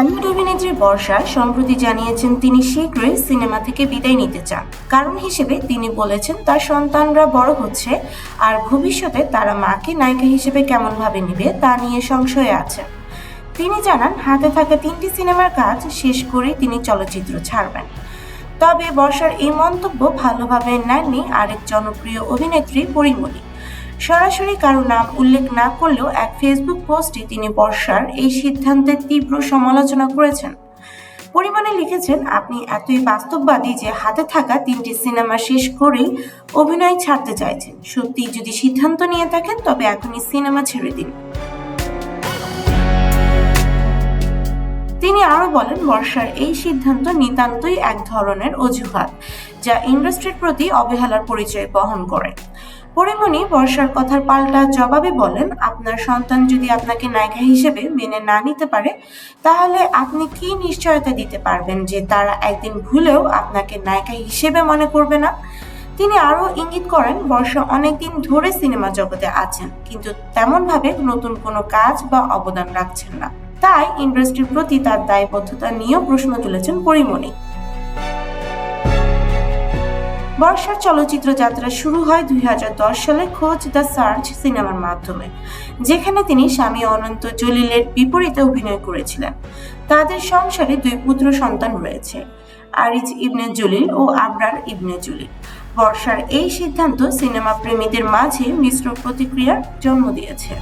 Hollywood অভিনেত্রী বর্ষা সম্প্রতি জানিয়েছেন তিনি শীঘ্রই সিনেমা থেকে বিদায় নিতে চান। কারণ হিসেবে তিনি বলেছেন, তার সন্তানরা বড় হচ্ছে আর ভবিষ্যতে তারা মাকে নায়িকা হিসেবে কেমনভাবে নেবে তা নিয়ে সংশয়ে আছেন। তিনি জানান, হাতে থাকা তিনটি সিনেমার কাজ শেষ করেই তিনি চলচ্চিত্র ছাড়বেন। তবে বর্ষার এই মন্তব্য ভালোভাবে নেননি আরেক জনপ্রিয় অভিনেত্রী পরিমণি। সরাসরি কারও নাম উল্লেখ না করলেও এক ফেসবুক পোস্টে তিনি বর্ষার এই সিদ্ধান্তের তীব্র সমালোচনা করেছেন। পরিমাণে লিখেছেন, আপনি এতই বাস্তববাদী যে হাতে থাকা তিনটি সিনেমা শেষ করেই অভিনয় ছাড়তে চাইছেন। সত্যি যদি সিদ্ধান্ত নিয়ে থাকেন, তবে এখনই সিনেমা ছেড়ে দিন। তিনি আরও বলেন, বর্ষার এই সিদ্ধান্ত নিতান্তই এক ধরনের অজুহাত, যা ইন্ডাস্ট্রির প্রতি অবহেলার পরিচয় বহন করে। পরিমণি বর্ষার কথার পাল্টা জবাবে বলেন, আপনার সন্তান যদি আপনাকে নায়িকা হিসেবে মেনে না নিতে পারে, তাহলে আপনি কি নিশ্চয়তা দিতে পারবেন যে তারা একদিন ভুলেও আপনাকে নায়িকা হিসেবে মনে করবে না? তিনি আরও ইঙ্গিত করেন, বর্ষা অনেকদিন ধরে সিনেমা জগতে আছেন, কিন্তু তেমনভাবে নতুন কোনো কাজ বা অবদান রাখছেন না। তাই ইন্ডাস্ট্রির প্রতি তার দায়বদ্ধতা নিয়েও প্রশ্ন তুলেছেন পরিমণি বর্ষার চলচ্চিত্র যাত্রা শুরু হয় দুই হাজার দশ সালে খোঁজ দ্য সার্চ সিনেমার মাধ্যমে, যেখানে তিনি স্বামী অনন্ত জলিলের বিপরীতে অভিনয় করেছিলেন। তাদের সংসারে দুই পুত্র সন্তান রয়েছে, আরিজ ইবনে জলিল ও আবরার ইবনে জলিল। বর্ষার এই সিদ্ধান্ত সিনেমা প্রেমীদের মাঝে মিশ্র প্রতিক্রিয়ার জন্ম দিয়েছে।